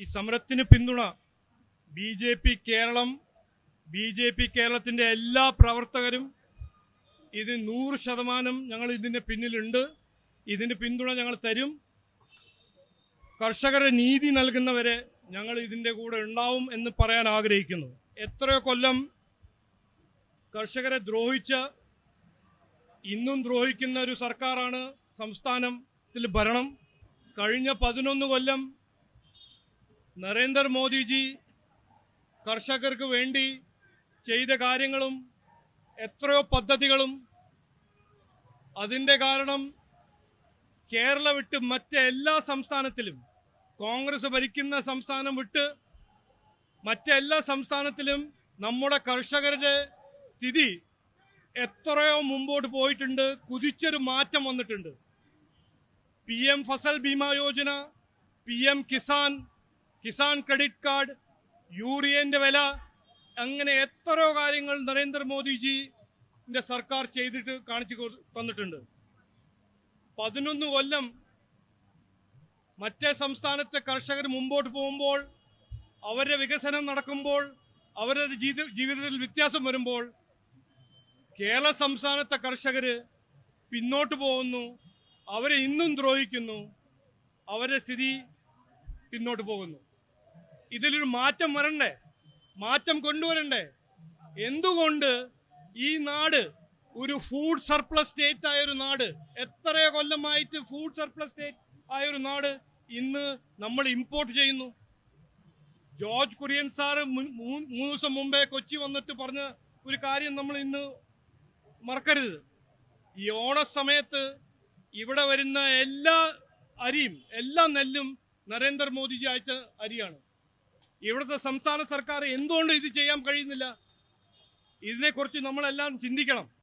ഈ സമരത്തിന് പിന്തുണ. B J P Keralam B J P കേരളത്തിന്റെ എല്ലാ പ്രവർത്തകരും ഇത് നൂറ് ശതമാനം ഞങ്ങൾ ഇതിന്റെ പിന്നിലുണ്ട്. ഇതിന് പിന്തുണ ഞങ്ങൾ തരും. കർഷകരെ നീതി നൽകുന്നവരെ ഞങ്ങൾ ഇതിന്റെ കൂടെ ഉണ്ടാവും എന്ന് പറയാൻ ആഗ്രഹിക്കുന്നു. എത്രയോ കൊല്ലം കർഷകരെ ദ്രോഹിച്ച ഇന്നും ദ്രോഹിക്കുന്ന ഒരു സർക്കാരാണ് സംസ്ഥാനത്തിൽ ഭരണം. കഴിഞ്ഞ പതിനൊന്ന് കൊല്ലം നരേന്ദ്രമോദിജി കർഷകർക്ക് വേണ്ടി ചെയ്ത കാര്യങ്ങളും എത്രയോ പദ്ധതികളും അതിന്റെ കാരണം കേരള വിട്ട് മറ്റെല്ലാ സംസ്ഥാനത്തിലും കോൺഗ്രസ് ഭരിക്കുന്ന സംസ്ഥാനം വിട്ട് മറ്റെല്ലാ സംസ്ഥാനത്തിലും നമ്മുടെ കർഷകരുടെ സ്ഥിതി എത്രയോ മുമ്പോട്ട് പോയിട്ടുണ്ട് കുതിച്ചൊരു മാറ്റം വന്നിട്ടുണ്ട്. P Fasal Bima Yojana P Kisan Kisan credit card യൂറിയന്റെ വില അങ്ങനെ എത്രയോ കാര്യങ്ങൾ നരേന്ദ്രമോദിജിന്റെ സർക്കാർ ചെയ്തിട്ട് കാണിച്ചു തന്നിട്ടുണ്ട്. പതിനൊന്ന് കൊല്ലം മറ്റേ സംസ്ഥാനത്തെ കർഷകർ മുമ്പോട്ട് പോകുമ്പോൾ അവരുടെ വികസനം നടക്കുമ്പോൾ അവരുടെ ജീവിതത്തിൽ വ്യത്യാസം വരുമ്പോൾ കേരള സംസ്ഥാനത്തെ കർഷകർ പിന്നോട്ട് പോകുന്നു അവരെ ഇന്നും ദ്രോഹിക്കുന്നു അവരുടെ സ്ഥിതി പിന്നോട്ട് പോകുന്നു. ഇതിലൊരു മാറ്റം വരണ്ടേ? മാറ്റം കൊണ്ടുവരണ്ടേ? എന്തുകൊണ്ട് ഈ നാട് ഒരു ഫുഡ് സർപ്ലസ് സ്റ്റേറ്റ് ആയ ഒരു നാട് എത്രയോ കൊല്ലമായിട്ട് ഫുഡ് സർപ്ലസ് സ്റ്റേറ്റ് ആയ ഒരു നാട് ഇന്ന് നമ്മൾ ഇമ്പോർട്ട് ചെയ്യുന്നു? ജോർജ് കുര്യൻ സാറ് മൂന്ന് ദിവസം മുമ്പേ കൊച്ചി വന്നിട്ട് പറഞ്ഞ ഒരു കാര്യം നമ്മൾ ഇന്ന് മറക്കരുത്. ഈ ഓണ സമയത്ത് ഇവിടെ വരുന്ന എല്ലാ അരിയും എല്ലാ നെല്ലും നരേന്ദ്രമോദിജി അയച്ച അരിയാണ്. ഇവിടുത്തെ സംസ്ഥാന സർക്കാർ എന്തുകൊണ്ട് ഇത് ചെയ്യാൻ കഴിയുന്നില്ല? ഇതിനെക്കുറിച്ച് നമ്മളെല്ലാം ചിന്തിക്കണം.